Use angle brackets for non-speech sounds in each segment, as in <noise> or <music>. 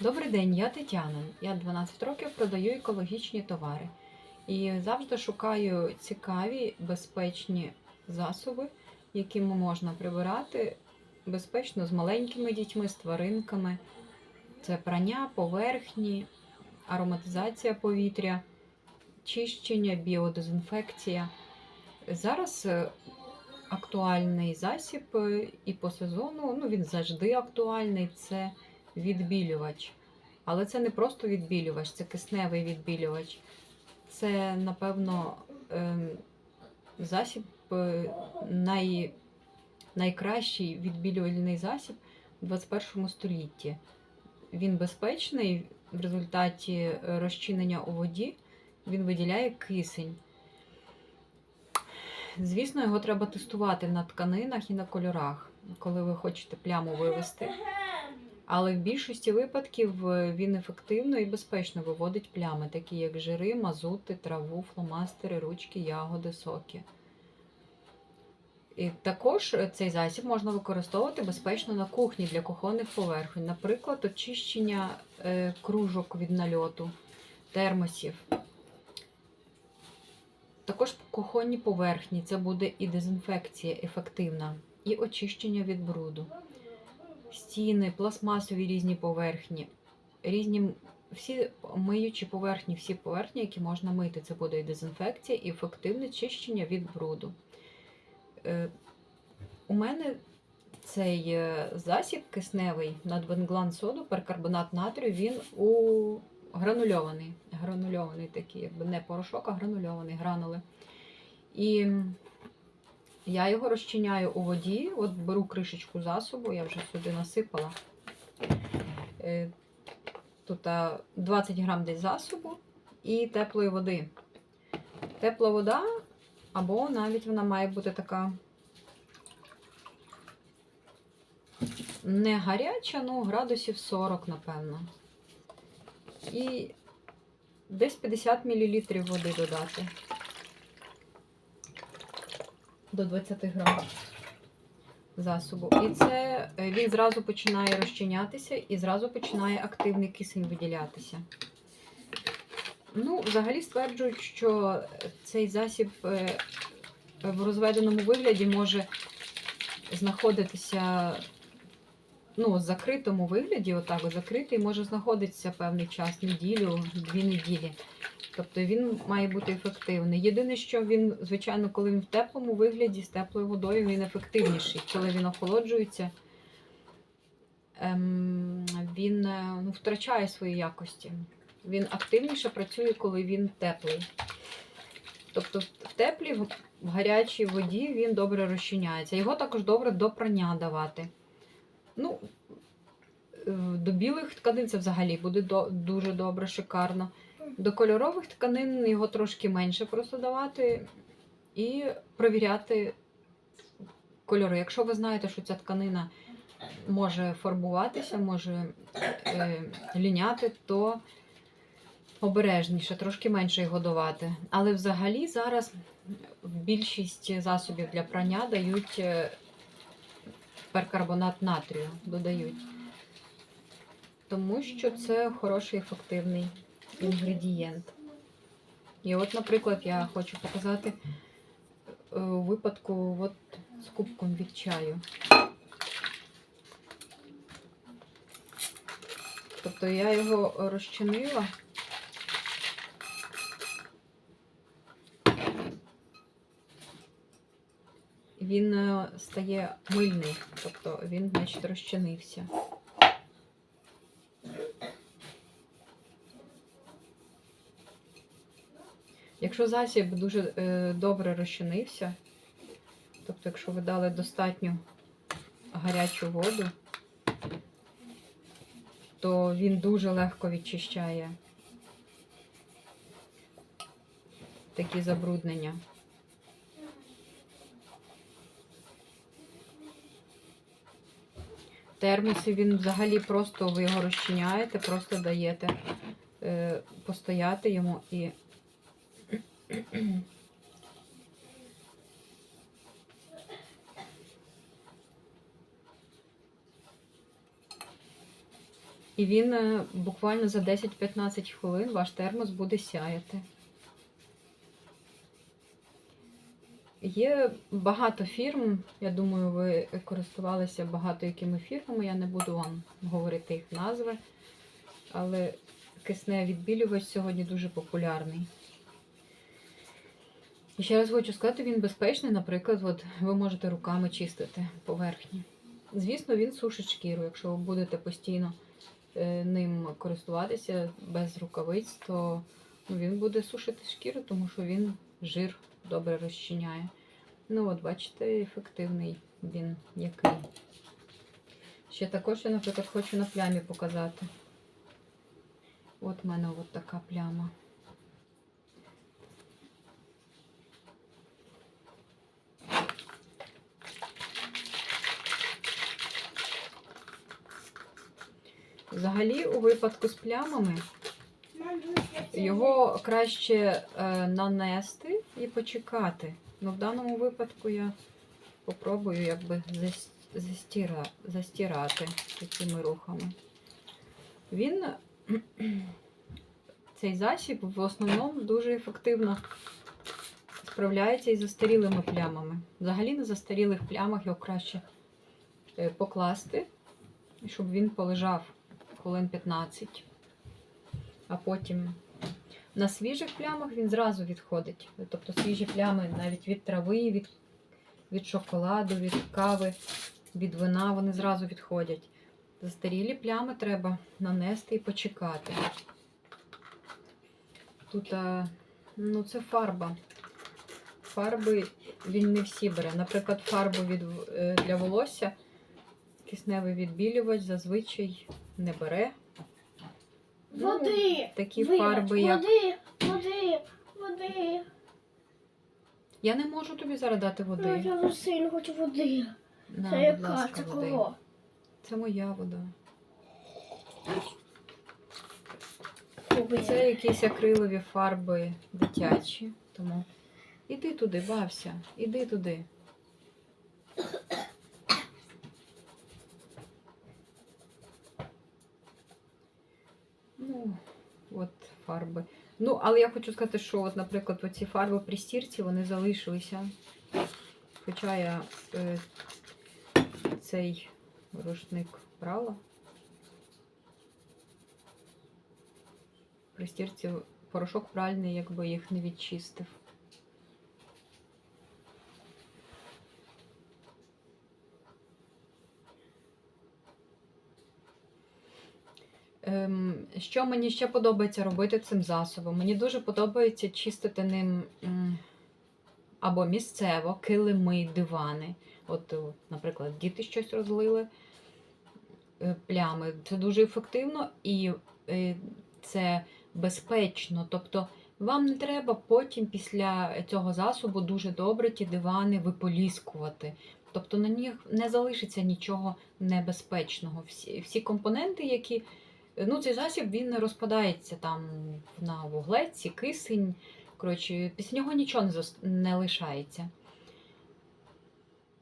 Добрий день, я Тетяна. Я 12 років продаю екологічні товари і завжди шукаю цікаві, безпечні засоби, якими можна прибирати безпечно з маленькими дітьми, з тваринками. Це прання, поверхні, ароматизація повітря, чищення, біодезінфекція. Зараз е, актуальний засіб е, і по сезону, ну він завжди актуальний. Це відбілювач. Але це не просто відбілювач, це кисневий відбілювач. Це, напевно, ем, засіб е, най, найкращий відбілювальний засіб у 21 столітті. Він безпечний в результаті розчинення у воді, він виділяє кисень. Звісно, його треба тестувати на тканинах і на кольорах, коли ви хочете пляму вивести. Але в більшості випадків е, він ефективно і безпечно виводить плями, такі як жири, мазути, траву, фломастери, ручки, ягоди, соки. І також е, цей засіб можна використовувати безпечно на кухні для кухонних поверхонь, наприклад, очищення е, кружок від нальоту, термосів. Також кухонні поверхні це буде і дезінфекція ефективна, і очищення від бруду стіни, пластмасові різні поверхні, різні всі миючі поверхні, всі поверхні, які можна мити. Це буде і дезінфекція, і ефективне чищення від бруду. Е, У мене цей е, засіб кисневий надбенглан соду, перкарбонат натрію, він у гранульований. Гранульований такий, якби не порошок, а гранульований гранули. І я його розчиняю у воді, от беру кришечку засобу, я вже сюди насипала. Е, Тут 20 грам десь засобу і теплої води. Тепла вода, або навіть вона має бути така не гаряча, ну градусів 40, напевно. І десь 50 мл води додати до 20 грам засобу. І це е, він зразу починає розчинятися і зразу починає активний кисень виділятися. Ну, взагалі стверджують, що цей засіб е, в розведеному вигляді може знаходитися ну, в закритому вигляді, отак, закритий, може знаходитися певний час, неділю, дві неділі. Тобто він має бути ефективний. Єдине, що він, звичайно, коли він в теплому вигляді, з теплою водою, він ефективніший. Коли він охолоджується, ем, він е, ну, втрачає свої якості. Він активніше працює, коли він теплий. Тобто в теплій, в- гарячій воді він добре розчиняється. Його також добре до прання давати. Ну, е, до білих тканин це взагалі буде дуже добре, шикарно. До кольорових тканин його трошки менше просто давати і провіряти кольори. Якщо ви знаєте, що ця тканина може фарбуватися, може е, ліняти, то обережніше, трошки менше його давати. Але взагалі зараз більшість засобів для прання дають е, перкарбонат натрію, додають. Тому що це хороший ефективний інгредієнт. І от, наприклад, я хочу показати е, у випадку от, з кубком від чаю. Тобто я його розчинила. Він е, стає мильний, тобто він, значить, розчинився. Якщо засіб дуже е, добре розчинився, тобто, якщо ви дали достатньо гарячу воду, то він дуже легко відчищає такі забруднення. Термоси він взагалі просто ви його розчиняєте, просто даєте е, постояти йому і І він е, буквально за 10-15 хвилин ваш термос буде сяяти. Є багато фірм, я думаю, ви користувалися багато якими фірмами, я не буду вам говорити їх назви, але кисневий відбілювач сьогодні дуже популярний. І ще раз хочу сказати, він безпечний, наприклад, от ви можете руками чистити поверхні. Звісно, він сушить шкіру. Якщо ви будете постійно е, ним користуватися без рукавиць, то ну, він буде сушити шкіру, тому що він жир добре розчиняє. Ну, от, бачите, ефективний він який. Ще також я, наприклад, хочу на плямі показати. От в мене от така пляма. Взагалі, у випадку з плямами його краще е, нанести і почекати. Ну, в даному випадку я попробую якби зас- застіра, застирати такими рухами. Він, <clears throat> цей засіб, в основному дуже ефективно справляється із застарілими плямами. Взагалі на застарілих плямах його краще е, покласти, щоб він полежав хвилин 15 а потім на свіжих плямах він зразу відходить. Тобто свіжі плями навіть від трави, від, від шоколаду, від кави, від вина вони зразу відходять. Застарілі плями треба нанести і почекати. Тут ну, це фарба. Фарби він не всі бере. Наприклад, фарбу від, е, для волосся кисневий відбілювач зазвичай не бере. Ну, Води. Такі Вибач, фарби, як. Води, води, води. Я не можу тобі зараз дати Ну, води. я дуже сильно хочу води. На, Це будь яка? ласка, Це води. кого? Це моя вода. Це якісь акрилові фарби дитячі. Тому іди туди, бався, іди туди. Ну, от фарби. Ну, але я хочу сказати, що, от, наприклад, оці фарби при стірці, вони залишилися. Хоча я е, цей рушник брала. При стірці порошок пральний, якби їх не відчистив. Що мені ще подобається робити цим засобом? Мені дуже подобається чистити ним або місцево килими, дивани. От, наприклад, діти щось розлили е, плями. Це дуже ефективно і е, це безпечно. Тобто вам не треба потім після цього засобу дуже добре ті дивани виполіскувати. Тобто на них не залишиться нічого небезпечного. Всі, всі компоненти, які. Ну, цей засіб він розпадається там на вуглеці, кисень. Коротше, після нього нічого не, зос- не лишається.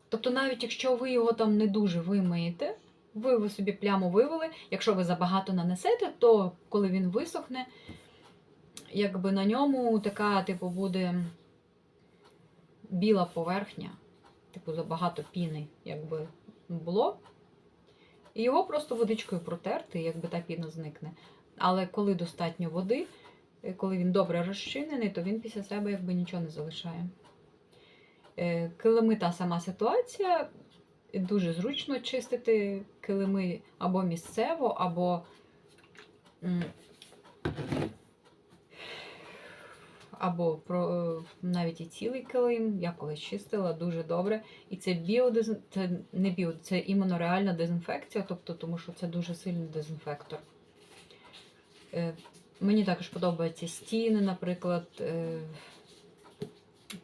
Тобто, навіть якщо ви його там не дуже вимиєте, ви, ви собі пляму вивели. Якщо ви забагато нанесете, то коли він висохне, якби на ньому така, типу, буде біла поверхня, типу, забагато піни, якби було. І його просто водичкою протерти, якби та піна зникне. Але коли достатньо води, е, коли він добре розчинений, то він після себе якби нічого не залишає. Е, Килими та сама ситуація. Дуже зручно чистити килими або місцево, або або про, е, навіть і цілий килим. Я колись чистила дуже добре. І це біодезін... це не біо, це іменно реальна дезінфекція, тобто, тому що це дуже сильний дезінфектор. Е, мені також подобаються стіни, наприклад, е,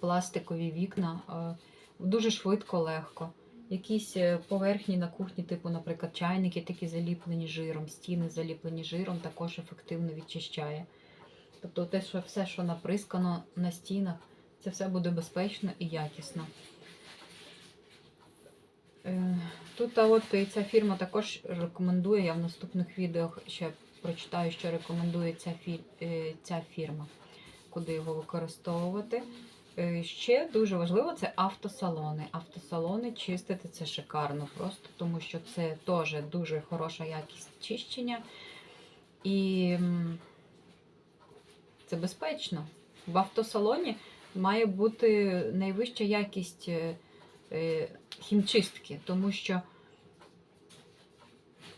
пластикові вікна. Е, дуже швидко, легко. Якісь е, поверхні на кухні, типу, наприклад, чайники, такі заліплені жиром, стіни заліплені жиром, також ефективно відчищає. Тобто те, що все, що наприскано на стінах, це все буде безпечно і якісно. Е, Тут от ця фірма також рекомендує. Я в наступних відео ще прочитаю, що рекомендує ця, фі, е, ця фірма, куди його використовувати. Е, Ще дуже важливо це автосалони. Автосалони чистити це шикарно просто, тому що це теж дуже хороша якість чищення. І це безпечно. В автосалоні має бути найвища якість е, е, хімчистки, тому що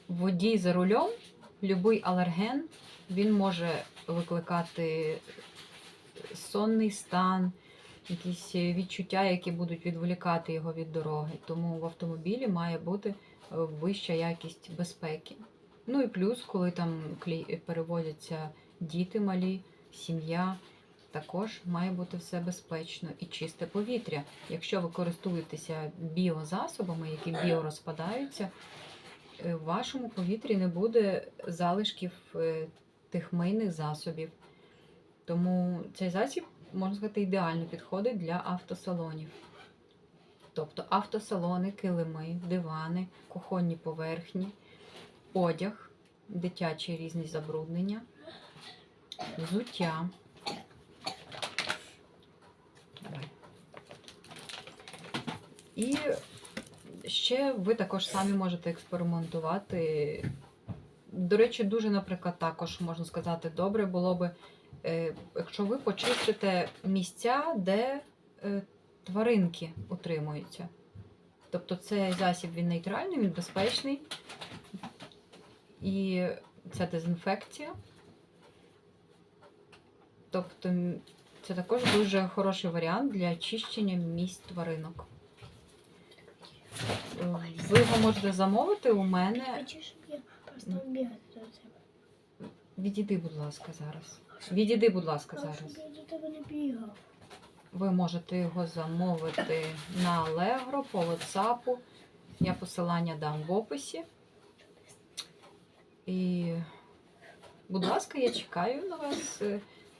водій за рулем, будь-який алерген, він може викликати сонний стан, якісь відчуття, які будуть відволікати його від дороги. Тому в автомобілі має бути е, вища якість безпеки. Ну і плюс, коли там перевозяться діти малі, сім'я, також має бути все безпечно і чисте повітря. Якщо ви користуєтеся біозасобами, які біорозпадаються, е, в вашому повітрі не буде залишків е, тих мийних засобів. Тому цей засіб, можна сказати, ідеально підходить для автосалонів. Тобто автосалони, килими, дивани, кухонні поверхні, одяг, дитячі різні забруднення, взуття. І ще ви також самі можете експериментувати. До речі, дуже, наприклад, також можна сказати, добре було би, е, якщо ви почистите місця, де е, тваринки утримуються. Тобто цей засіб він нейтральний, він безпечний. І це дезінфекція. Тобто це також дуже хороший варіант для очищення місць тваринок. Е, Ви його можете замовити у мене. Відійди, будь ласка, зараз. Відійди, будь ласка, зараз. Ви можете його замовити на Allegro по WhatsApp. Я посилання дам в описі. І, будь ласка, я чекаю на вас.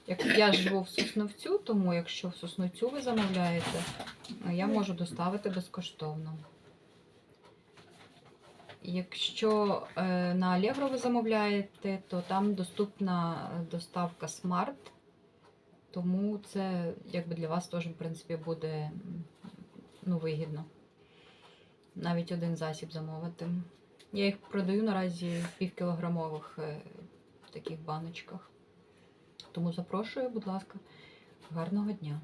Як я живу в Сосновцю, тому якщо в Сосновцю ви замовляєте, я можу доставити безкоштовно. Якщо е, на Allegro ви замовляєте, то там доступна е, доставка Smart. Тому це якби для вас теж, в принципі, буде ну, вигідно. Навіть один засіб замовити. Я їх продаю наразі в півкілограмових е, таких баночках. Тому запрошую, будь ласка, гарного дня.